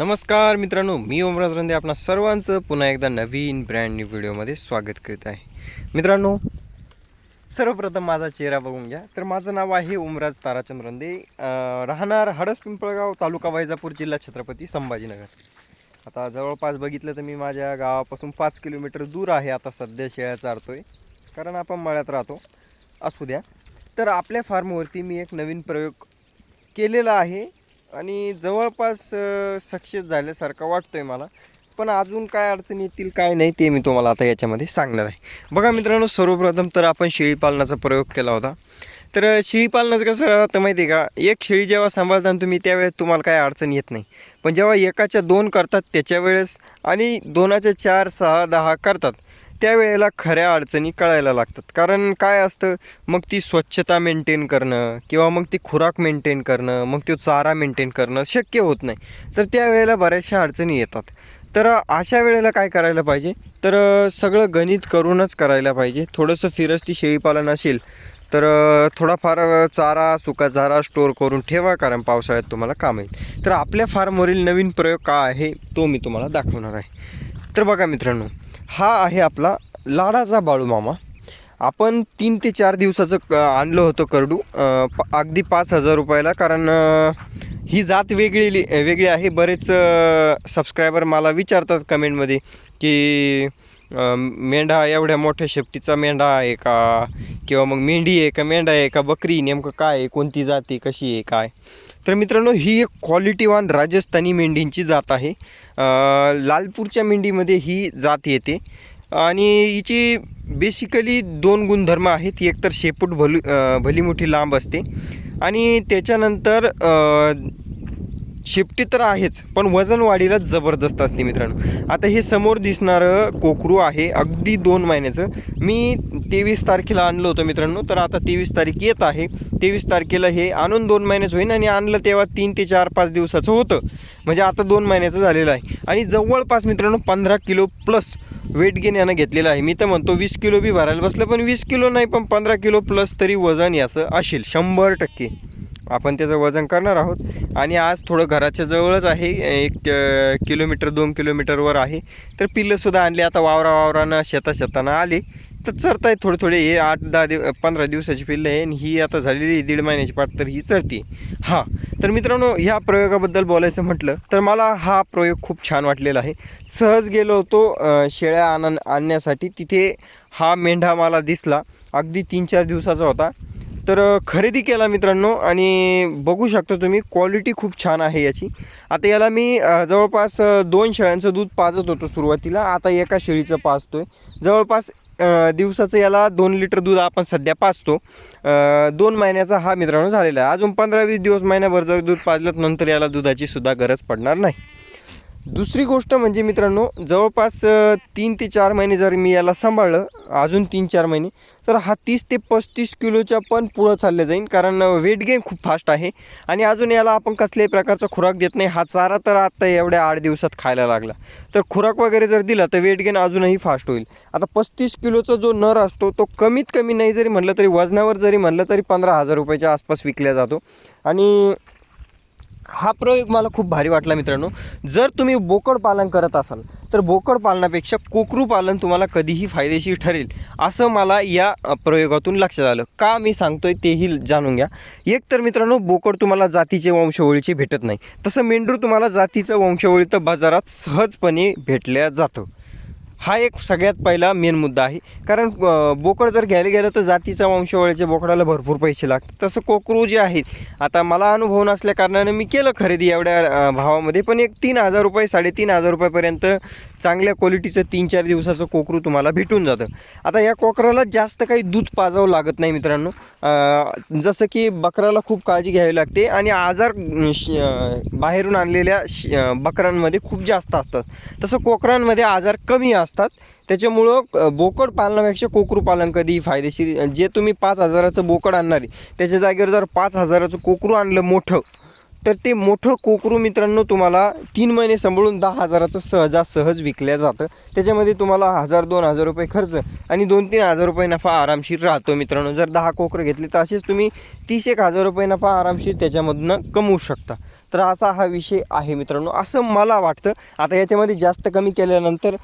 नमस्कार मित्रांनो मी ओमराज रंदे आपणा सर्वांचं पुन्हा एकदा नवीन ब्रँड न्यू व्हिडिओमध्ये स्वागत करीत आहे. मित्रांनो सर्वप्रथम माझा चेहरा बघून घ्या. तर माझं नाव आहे ओमराज ताराचंद रंदे. राहणार हडस पिंपळगाव तालुका वैजापूर जिल्हा छत्रपती संभाजीनगर. आता जवळपास बघितलं तर मी माझ्या गावापासून पाच किलोमीटर दूर आहे आता सध्या शेळ्या चारतोय. कारण आपण मळ्यात राहतो. असू द्या. तर आपल्या फार्मवरती मी एक नवीन प्रयोग केलेला आहे. आणि जवळपास सक्सेस झाल्यासारखा वाटतोय मला. पण अजून काय अडचणी येतील काय नाही ते मी तुम्हाला आता याच्यामध्ये सांगणार आहे. बघा मित्रांनो सर्वप्रथम तर आपण शेळीपालनाचा प्रयोग केला होता. तर शेळीपालनाचं कसं राहतं माहिती आहे का? एक शेळी जेव्हा सांभाळताना तुम्ही त्यावेळेस तुम्हाला काय अडचण येत नाही. पण जेव्हा एकाच्या दोन करतात त्याच्या वेळेस आणि दोनाच्या चार सहा दहा करतात त्यावेळेला खऱ्या अडचणी कळायला लागतात. कारण काय असतं मग ती स्वच्छता मेंटेन करणं किंवा मग ती खुराक मेंटेन करणं मग तो चारा मेंटेन करणं शक्य होत नाही. तर त्यावेळेला बऱ्याचशा अडचणी येतात. तर अशा वेळेला काय करायला पाहिजे? तर सगळं गणित करूनच करायला पाहिजे. थोडंसं फिरस्ती शेळीपालन असेल तर थोडाफार चारा सुका चारा स्टोअर करून ठेवा कारण पावसाळ्यात तुम्हाला काम येईल. तर आपल्या फार्मवरील नवीन प्रयोग काय आहे तो मी तुम्हाला दाखवणार आहे. तर बघा मित्रांनो हा आहे आपला लाडाचा बाळूमामा आपण तीन ते चार दिवसाचं क- आणलं होतं करडू. प- अगदी पाच हजार रुपयाला कारण ही जात वेगळी लि- वेगळी आहे. बरेच सबस्क्रायबर मला विचारतात कमेंटमध्ये की मेंढा एवढ्या मोठ्या शेपटीचा मेंढा आहे का? किंवा मग मेंढी आहे का मेंढा आहे का बकरी नेमकं काय आहे कोणती जाती कशी आहे काय? तर मित्रांनो ही एक क्वालिटीवान राजस्थानी मेंढींची जात आहे. लालपूरच्या मेंढीमध्ये ही जात येते. आणि हिची बेसिकली दोन गुणधर्म आहेत. एक तर शेपूट भलू भली मोठी लांब असते. आणि त्याच्यानंतर शेपटी तर आहेच पण वजन वाढीला जबरदस्त असते मित्रांनो. आता हे समोर दिसणारं कोकरू आहे अगदी दोन महिन्याचं. मी तेवीस तारखेला आणलं होतं मित्रांनो तर आता तेवीस तारीख येत आहे. तेवीस तारखेला हे आणून दोन महिन्याचं होईन आणि आणलं तेव्हा तीन ते चार पाच दिवसाचं होतं. म्हणजे आता दोन महिन्याचं झालेलं आहे. आणि जवळपास मित्रांनो पंधरा किलो प्लस वेट गेन यानं घेतलेलं आहे. मी तर म्हणतो वीस किलो बी भरायला बसलं पण वीस किलो नाही पण पंधरा किलो प्लस तरी वजन याचं असेल शंभर टक्के. आपण त्याचं वजन करणार आहोत. आणि आज थोडं घराच्या जवळच आहे एक किलोमीटर दोन किलोमीटरवर आहे. तर पिल्लंसुद्धा आणली आता वावरा वावरानं शेता शेतानं आली. तर चरतायत थोडे थोडे हे आठ दहा दिव पंधरा दिवसाची पिल्लं आहे आणि ही आता झालेली आहे दीड महिन्याची पाठ तर ही चरते. हां. तर मित्रांनो ह्या प्रयोगाबद्दल बोलायचं म्हटलं तर मला हा प्रयोग खूप छान वाटलेला आहे. सहज गेलो होतो शेळ्या आण आणण्यासाठी. तिथे हा मेंढा मला दिसला. अगदी तीन चार दिवसाचा होता. तर खरेदी केला मित्रांनो आणि बघू शकता तुम्ही क्वालिटी खूप छान आहे याची. आता याला मी जवळपास दोन शेळ्यांचं दूध पाजत होतो सुरुवातीला. आता एका शेळीचं पाजतो आहे जवळपास दिवसाचं याला दोन लिटर दूध आपण सध्या पाजतो दोन महिन्याचा हा मित्रांनो झालेला आहे. अजून पंधरा वीस दिवस महिन्याभर जर दूध पाजलं नंतर याला दुधाची सुद्धा गरज पडणार नाही. दुसरी गोष्ट म्हणजे मित्रांनो जवळपास तीन ते चार महिने जर मी याला सांभाळलं अजून तीन चार महिने तर हा तीस ते पस्तीस किलोच्या पण पुढं चालले जाईल कारण वेट गेन खूप फास्ट आहे. आणि अजून याला आपण कसल्याही प्रकारचा खुराक देत नाही. हा चारा तर आत्ता एवढ्या आठ दिवसात खायला लागला. तर खुराक वगैरे जर दिला तर वेट गेन अजूनही फास्ट होईल. आता पस्तीस किलोचा जो नर असतो तो कमीत कमी नाही जरी म्हटलं तरी वजनावर जरी म्हणलं तरी पंधरा हजार रुपयाच्या आसपास विकला जातो. आणि हा प्रयोग मला खूप भारी वाटला मित्रांनो. जर तुम्ही बोकड पालन करत असाल तर बोकड पालनापेक्षा कोकरू पालन तुम्हाला कधीही फायदेशीर ठरेल. असं मला या प्रयोगातून लक्षात आलं. का मी सांगतोय तेही जाणून घ्या. एक तर मित्रांनो बोकड तुम्हाला जातीचे वंशवळीचे भेटत नाही. तसं मेंढरू तुम्हाला जातीचं वंशवळी तर बाजारात सहजपणे भेटल्या जातं. हा एक सगळ्यात पहिला मेन मुद्दा आहे. कारण बोकड जर घ्यायला गेलं तर जातीचा वंशवळीच्या बोकडाला भरपूर पैसे लागतात. तसं कोकरू जे आहेत आता मला अनुभव नसल्या कारणाने मी केलं खरेदी एवढ्या भावामध्ये. पण एक तीन हजार रुपये साडेतीन हजार रुपयापर्यंत चांगल्या क्वालिटीचं तीन चार दिवसाचं कोकरू तुम्हाला भेटून जातं. आता या कोकराला जास्त काही दूध पाजावं लागत नाही मित्रांनो. जसं की बकराला खूप काळजी घ्यावी लागते आणि आजार श- बाहेरून आणलेल्या श- बकरांमध्ये खूप जास्त असतात. तसं कोकरांमध्ये आजार कमी असतात असतात. त्याच्यामुळं बोकड पालनापेक्षा कोकरू पालन कधीही फायदेशीर. जे तुम्ही पाच हजाराचं बोकड आणणार आहे त्याच्या जागेवर जर पाच हजाराचं कोकरू आणलं मोठं तर ते मोठं कोकरू मित्रांनो तुम्हाला तीन महिने सांभाळून दहा हजाराचं सहजासहज विकल्या जातं. त्याच्यामध्ये तुम्हाला हजार दोन हजार रुपये खर्च आणि दोन तीन हजार रुपये नफा आरामशीर राहतो मित्रांनो. जर दहा कोकरं घेतले तर असेच तुम्ही तीस एक हजार रुपये नफा आरामशीर त्याच्यामधनं कमवू शकता. तर असा हा विषय आहे मित्रांनो. असं मला वाटतं. आता याच्यामध्ये जास्त कमी केल्यानंतर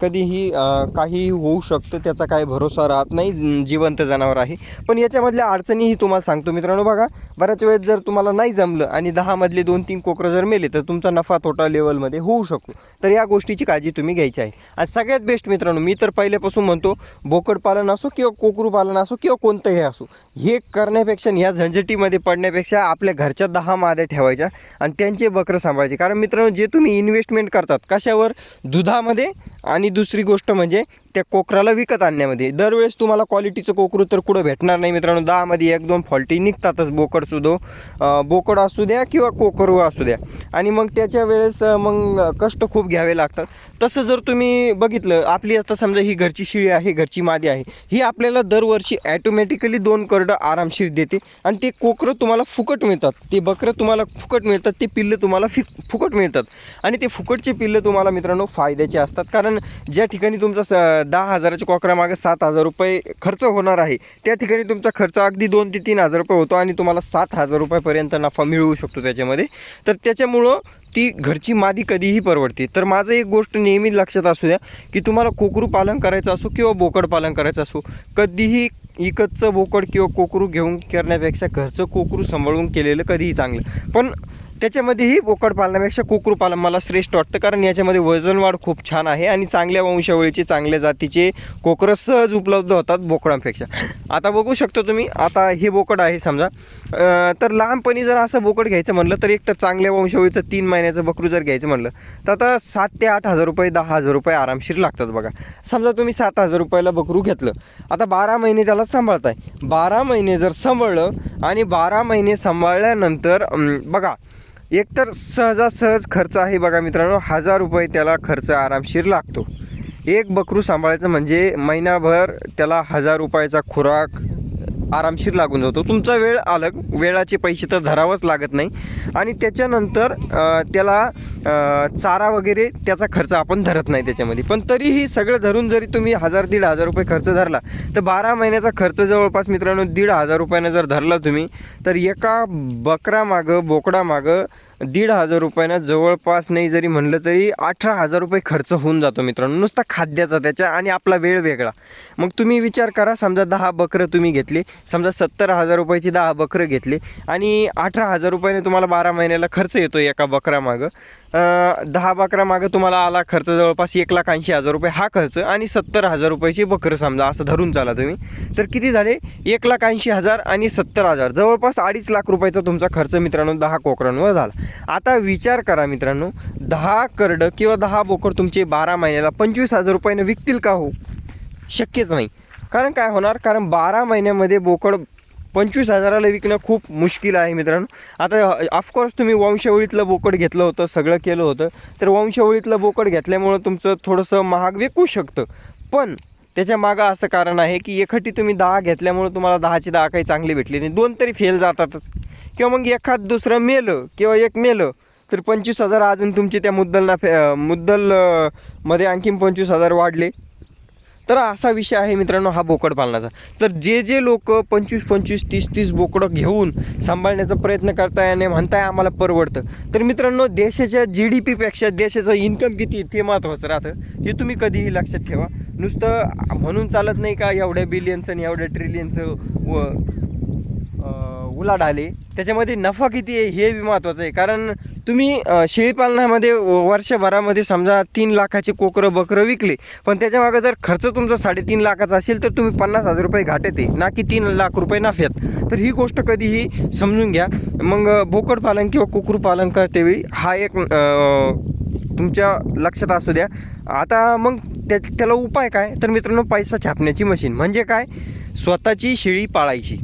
कधीही काहीही होऊ शकतं. त्याचा काही भरोसा राहत नाही. जिवंत जनावर आहे. पण याच्यामधल्या अडचणीही तुम्हाला सांगतो मित्रांनो बघा. बऱ्याच वेळेस जर तुम्हाला नाही जमलं आणि दहामधले दोन तीन कोकरं जर मेले तर तुमचा नफा तोटा लेवलमध्ये होऊ शकतो. तर या गोष्टीची काळजी तुम्ही घ्यायची आहे. आणि सगळ्यात बेस्ट मित्रांनो मी तर पहिल्यापासून म्हणतो बोकड पालन असो किंवा कोकरू पालन असो किंवा कोणतंही असो हे करण्यापेक्षा ह्या झंझटीमध्ये पडण्यापेक्षा आपल्या घरच्या दहा माद्या ठेवायच्या आणि त्यांचे बकरं सांभाळायचे. कारण मित्रांनो जे तुम्ही इन्व्हेस्टमेंट करतात कशावर? दुधामध्ये. आणि दुसरी गोष्ट म्हणजे त्या कोकराला विकत आणण्यामध्ये. दरवेळेस तुम्हाला क्वालिटीचं कोकरू तर कुठं भेटणार नाही मित्रांनो. दहामध्ये एक दोन फॉल्टी निघतातच बोकड सुदो बोकड असू द्या किंवा कोकरू असू द्या. आणि मग त्याच्या वेळेस मग कष्ट खूप घ्यावे लागतात. तसं जर तुम्ही बघितलं आपली आता समजा ही घरची शिळी आहे घरची मादी आहे. ही आपल्याला दरवर्षी ॲटोमॅटिकली दोन करडं आरामशीर देते. आणि ते कोकरं तुम्हाला फुकट मिळतात. ते बकरं तुम्हाला फुकट मिळतात. ते पिल्लं तुम्हाला फि फुकट मिळतात. आणि ते फुकटचे पिल्लं तुम्हाला मित्रांनो फायद्याचे असतात. कारण ज्या ठिकाणी तुमचा स दहा हजाराच्या कोकरामागे सात हजार रुपये खर्च होणार आहे. त्या ठिकाणी तुमचा खर्च अगदी दोन ते तीन हजार रुपये होतो आणि तुम्हाला सात हजार रुपयापर्यंत नफा मिळवू शकतो त्याच्यामध्ये. तर त्याच्यामुळं ती घरची मादी कधीही परवडते. तर माझं एक गोष्ट नेहमी लक्षात असू द्या की तुम्हाला कोकरू पालन करायचं असो किंवा बोकड पालन करायचं असो कधीही इकतचं बोकड किंवा कोकरू घेऊन करण्यापेक्षा घरचं कोकरू सांभाळून केलेलं कधीही चांगलं. पण त्याच्यामध्येही बोकड पालनापेक्षा कोकरू पालन मला श्रेष्ठ वाटतं कारण याच्यामध्ये वजन वाढ खूप छान आहे आणि चांगल्या वंशावळीचे चांगल्या जातीचे कोकरं सहज उपलब्ध होतात बोकडांपेक्षा. आता बघू शकतो तुम्ही आता हे बोकड आहे समजा. तर लहानपणी जर असं बोकड घ्यायचं म्हणलं तर एक तर चांगल्या वंशावळीचं तीन महिन्याचं बकरू जर घ्यायचं म्हणलं तर आता सात ते आठ हजार रुपये दहा हजार रुपये आरामशीर लागतात बघा. समजा तुम्ही सात हजार रुपयाला बकरू घेतलं आता बारा महिने त्याला सांभाळताय. बारा महिने जर सांभाळलं आणि बारा महिने सांभाळल्यानंतर बघा एकतर सहजासहज खर्च आहे बघा मित्रांनो हजार रुपये त्याला खर्च आरामशीर लागतो. एक बकरू सांभाळायचं म्हणजे महिनाभर त्याला हजार रुपयाचा खुराक आरामशीर लागून जातो. तुमचा वेळ अलग वेळाचे पैसे तर धरावंच लागत नाही. आणि त्याच्यानंतर त्याला चारा वगैरे त्याचा खर्च आपण धरत नाही त्याच्यामध्ये. पण तरीही सगळं धरून जरी तुम्ही हजार दीड हजार रुपये खर्च धरला तर बारा महिन्याचा खर्च जवळपास मित्रांनो दीड हजार रुपयानं जर धरला तुम्ही तर एका बकरामागं बोकडामागं दीड हजार रुपयानं जवळपास नाही जरी म्हणलं तरी अठरा हजार रुपये खर्च होऊन जातो मित्रांनो. नुसता खाद्याचा त्याच्या आणि आपला वेळ वेगळा. मग तुम्ही विचार करा समजा दहा बकरं तुम्ही घेतले समजा सत्तर हजार रुपयाची दहा बकरं घेतले आणि अठरा हजार रुपयाने तुम्हाला बारा महिन्याला खर्च येतो एका बकरामागं. दहा दहा बकरामागं तुम्हाला आला खर्च जवळपास एक लाख ऐंशी हजार रुपये हा खर्च आणि सत्तर हजार रुपयाची बकरं समजा असं धरून चाला तुम्ही. तर किती झाले? एक लाख ऐंशी हजार आणि सत्तर हजार. जवळपास अडीच लाख रुपयाचा तुमचा खर्च मित्रांनो दहा कोकरांवर झाला. आता विचार करा मित्रांनो दहा करडं किंवा दहा बोकड तुमचे बारा महिन्याला पंचवीस हजार रुपयानं विकतील का हो? शक्यच नाही. कारण काय होणार? कारण बारा महिन्यामध्ये बोकड पंचवीस हजाराला विकणं खूप मुश्किल आहे मित्रांनो. आता ऑफकोर्स तुम्ही वंशावळीतलं बोकड घेतलं होतं सगळं केलं होतं. तर वंशावळीतलं बोकड घेतल्यामुळं तुमचं थोडंसं महाग विकू शकतं. पण त्याच्या मागं असं कारण आहे की एखादी तुम्ही दहा घेतल्यामुळं तुम्हाला दहाची दहा काही चांगली भेटली नाही. दोन तरी फेल जातातच. किंवा मग एखाद दुसरं मेलं किंवा एक मेलं तर पंचवीस हजार अजून तुमची त्या मुद्दलना फे मुद्दलमध्ये आणखीन पंचवीस हजार वाढले. तर असा विषय आहे मित्रांनो हा बोकड पालनाचा. तर जे जे लोक पंचवीस पंचवीस तीस तीस बोकडं घेऊन सांभाळण्याचा प्रयत्न करताय आणि म्हणताय आम्हाला परवडतं तर मित्रांनो देशाच्या जी डी पीपेक्षा देशाचं इन्कम किती आहे ते महत्त्वाचं राहतं. हे तुम्ही कधीही लक्षात ठेवा. नुसतं म्हणून चालत नाही का एवढ्या बिलियनचं आणि एवढ्या ट्रिलियनचं व उलाढाले. उलाढ त्याच्यामध्ये नफा किती आहे हे बी महत्त्वाचं आहे. कारण तुम्ही शेळीपालनामध्ये वर्षभरामध्ये समजा तीन लाखाचे कोकरं बकरं विकले पण त्याच्यामागं जर खर्च तुमचा साडेतीन लाखाचा असेल तर तुम्ही पन्नास हजार रुपये घाट्यात आहे ना की तीन लाख रुपये नाफ्यात. तर ही गोष्ट कधीही समजून घ्या. मग बोकड पालन किंवा कुकुर पालन करतेवेळी हा एक तुमच्या लक्षात असू द्या. आता मग त्या त्याला उपाय काय? तर मित्रांनो पैसा छापण्याची मशीन. म्हणजे काय? स्वतःची शेळी पाळायची.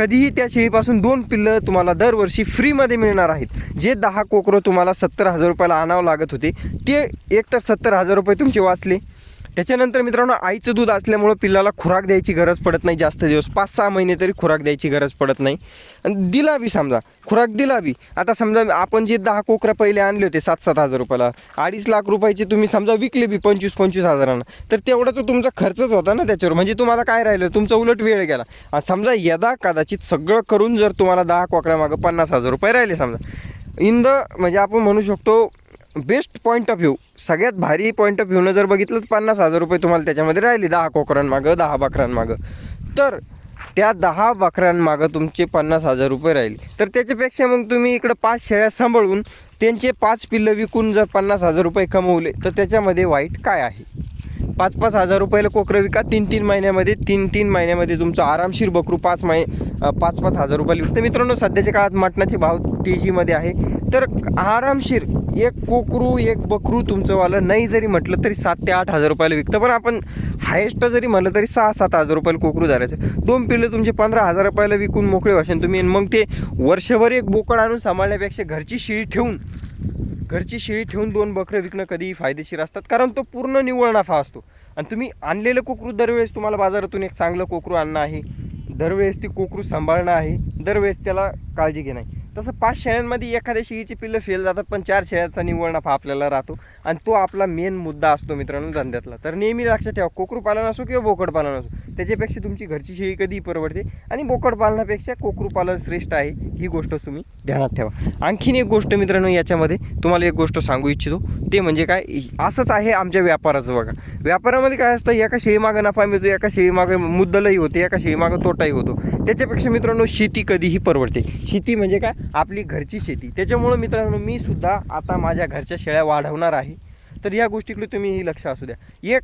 कधीही त्या शेळीपासून दोन पिल्लं तुम्हाला दरवर्षी फ्रीमध्ये मिळणार आहेत. जे दहा कोकरं तुम्हाला सत्तर हजार रुपयाला आणावं लागत होते ते एक तर सत्तर हजार रुपये तुमचे वाचले. त्याच्यानंतर मित्रांनो आईचं दूध असल्यामुळं पिल्लाला खुराक द्यायची गरज पडत नाही जास्त दिवस पाच सहा महिने तरी खुराक द्यायची गरज पडत नाही. दिला बी समजा खुराक दिला बी. आता समजा आपण जे दहा कोकरा पहिले आणले होते सात सात हजार रुपयाला अडीच लाख रुपयाचे तुम्ही समजा विकले बी पंचवीस पंचवीस हजारांना तर तेवढा तो तुमचा खर्चच होता ना त्याच्यावर. म्हणजे तुम्हाला काय राहिलं? तुमचा उलट वेळ गेला. समजा यदा कदाचित सगळं करून जर तुम्हाला दहा कोकऱ्यामागं पन्नास हजार रुपये राहिले समजा. इन द म्हणजे आपण म्हणू शकतो बेस्ट पॉईंट ऑफ व्ह्यू सगळ्यात भारी पॉईंट ऑफ व्ह्यूनं जर बघितलं तर पन्नास हजार रुपये तुम्हाला त्याच्यामध्ये राहिले दहा कोकरांमागं दहा बकरांमागं. तर त्या दहा बकऱ्यांमागं तुमचे पन्नास हजार रुपये राहिले. तर त्याच्यापेक्षा मग तुम्ही इकडं पाच शेळ्या सांभाळून त्यांचे पाच पिल्लं विकून जर पन्नास हजार रुपये कमवले तर त्याच्यामध्ये वाईट काय आहे? पाच पाच हजार रुपयाला कोकरं विका तीन तीन महिन्यामध्ये तीन तीन महिन्यामध्ये तुमचं आरामशीर बकरू पाच महिने पाच पाच हजार रुपयाला विकतं मित्रांनो सध्याच्या काळात मटणाचे भाव तेजीमध्ये आहे. तर आरामशीर एक कोकरू एक बकरू तुमचंवालं नाही जरी म्हटलं तरी सात ते आठ हजार रुपयाला विकतं. पण आपण हायेस्ट जरी म्हणलं तरी सहा सात हजार रुपयाला कोकरू धरायचं. दोन पिल्लं तुमचे पंधरा हजार रुपयाला विकून मोकळे वाशन तुम्ही आणि मग ते वर्षभर एक बोकड आणून सांभाळण्यापेक्षा घरची शिळी ठेवून घरची शेळी ठेवून दोन बकरं विकणं कधीही फायदेशीर असतात. कारण तो पूर्ण निव्वळ नफा असतो. आणि तुम्ही आणलेलं कोकरू दरवेळेस तुम्हाला बाजारातून एक चांगलं कोकरू आणणं आहे. दरवेळेस ती कोकरू सांभाळणं आहे. दरवेळेस त्याला काळजी घेणं आहे. तसं पाच शेळ्यांमध्ये एखाद्या शेळीची पिल्लं फेल जातात पण चार शेळ्याचा निव्वळ नफा आपल्याला राहतो. आणि तो आपला मेन मुद्दा असतो मित्रांनो धंद्यातला. तर नेहमी लक्षात ठेवा कोकरू पालन असो किंवा बोकड पालन असो त्याच्यापेक्षा तुमची घरची शेळी कधीही परवडते आणि बोकड पालनापेक्षा कोकरू पालन श्रेष्ठ आहे ही गोष्ट तुम्ही ध्यानात ठेवा. आणखीन एक गोष्ट मित्रांनो याच्यामध्ये तुम्हाला एक गोष्ट सांगू इच्छितो ते म्हणजे काय असंच आहे आमच्या व्यापाराचं बघा. व्यापारामध्ये काय असतं एका शेळीमागं नफा मिळतो एका शेळीमागं मुद्दलही होते एका शेळीमागं तोटाही होतो. त्याच्यापेक्षा मित्रांनो शेती कधीही परवडते. शेती म्हणजे काय? आपली घरची शेती. त्याच्यामुळं मित्रांनो मी सुद्धा आता माझ्या घरच्या शेळ्या वाढवणार आहे. तर या गोष्टीकडे तुम्ही ही लक्ष असू द्या. एक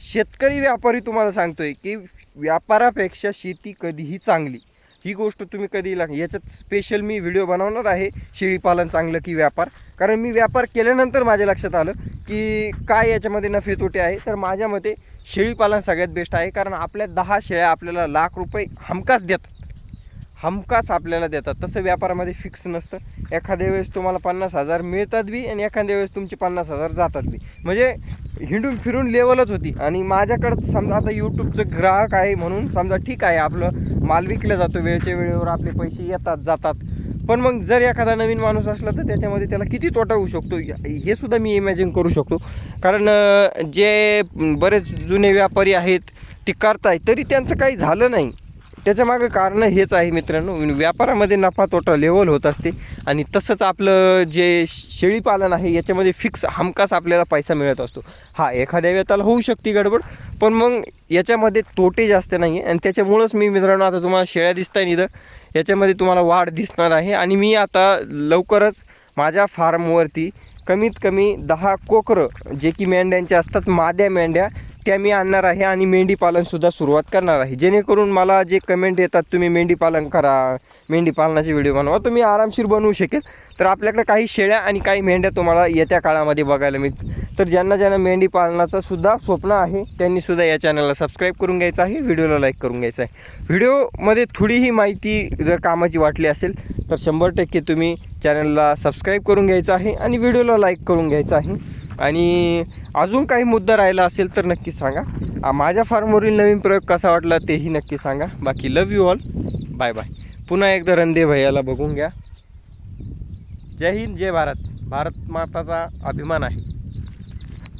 शेतकरी व्यापारी तुम्हाला सांगतोय की व्यापारापेक्षा शेती कधीही चांगली. ही गोष्ट तुम्ही कधी लाग याच्यात स्पेशल मी व्हिडिओ बनवणार आहे. शेळीपालन चांगलं की व्यापार. कारण मी व्यापार केल्यानंतर माझ्या लक्षात आलं की काय याच्यामध्ये नफे तोटे आहे. तर माझ्या मते शेळीपालन सगळ्यात बेस्ट आहे. कारण आपल्या दहा शेळ्या आपल्याला लाख रुपये हमखास देतात. हमखास आपल्याला देतात. तसं व्यापारामध्ये फिक्स नसतं. एखाद्या वेळेस तुम्हाला पन्नास हजार मिळतात बी आणि एखाद्या वेळेस तुमचे पन्नास हजार जातात बी. म्हणजे हिंडून फिरून लेवलच होती. आणि माझ्याकडं समजा आता यूट्यूबचं ग्राहक आहे म्हणून समजा ठीक आहे. आपलं माल विकला जातो. वेळच्या वेळेवर आपले पैसे येतात जातात. पण मग जर एखादा नवीन माणूस असला तर त्याच्यामध्ये त्याला किती तोटा होऊ शकतो? हे सुद्धा मी इमॅजिन करू शकतो. कारण जे बरेच जुने व्यापारी आहेत ते करताय तरी त्यांचं काही झालं नाही. त्याच्यामागं कारण हेच आहे मित्रांनो. व्यापारामध्ये नफा तोटा लेवल होत असते. आणि तसंच आपलं जे शेळीपालन आहे याच्यामध्ये फिक्स हमखास आपल्याला पैसा मिळत असतो. हा एखाद्या वेळेला होऊ शकते गडबड पण मग याच्यामध्ये तोटे जास्त नाही आहे आणि त्याच्यामुळंच मी मित्रांनो आता तुम्हाला शेळ्या दिसताय इथं. याच्यामध्ये तुम्हाला वाढ दिसणार आहे. आणि मी आता लवकरच माझ्या फार्मवरती कमीत कमी दहा कोकरं जे की मेंढ्यांचे असतात माद्या मेंढ्या त्या मी आणणार आहे आणि मेंढीपालनसुद्धा सुरुवात करणार आहे. जेणेकरून मला जे कमेंट येतात तुम्ही मेंढीपालन करा मेंढीपालनाचे व्हिडिओ बनवा तुम्ही आरामशीर बनवू शकेल. तर आपल्याकडे काही शेळ्या आणि काही मेंढ्या तुम्हाला येत्या काळामध्ये बघायला मिळतील. तर ज्यांना ज्यांना मेंढी पालनाचं सुद्धा स्वप्न आहे त्यांनीसुद्धा या चॅनलला सबस्क्राईब करून घ्यायचं आहे व्हिडिओला लाईक करून घ्यायचं आहे. व्हिडिओमध्ये थोडीही माहिती जर कामाची वाटली असेल तर शंभर टक्के तुम्ही चॅनलला सबस्क्राईब करून घ्यायचं आहे आणि व्हिडिओला लाईक करून घ्यायचं आहे. आणि अजून काही मुद्दा राहिला असेल तर नक्की सांगा. माझ्या फार्मवरील नवीन प्रयोग कसा वाटला तेही नक्की सांगा. बाकी love you all bye bye पुन्हा एकदा रणदे भैयाला बघून घ्या. जय हिंद जय भारत. भारत माताचा अभिमान आहे.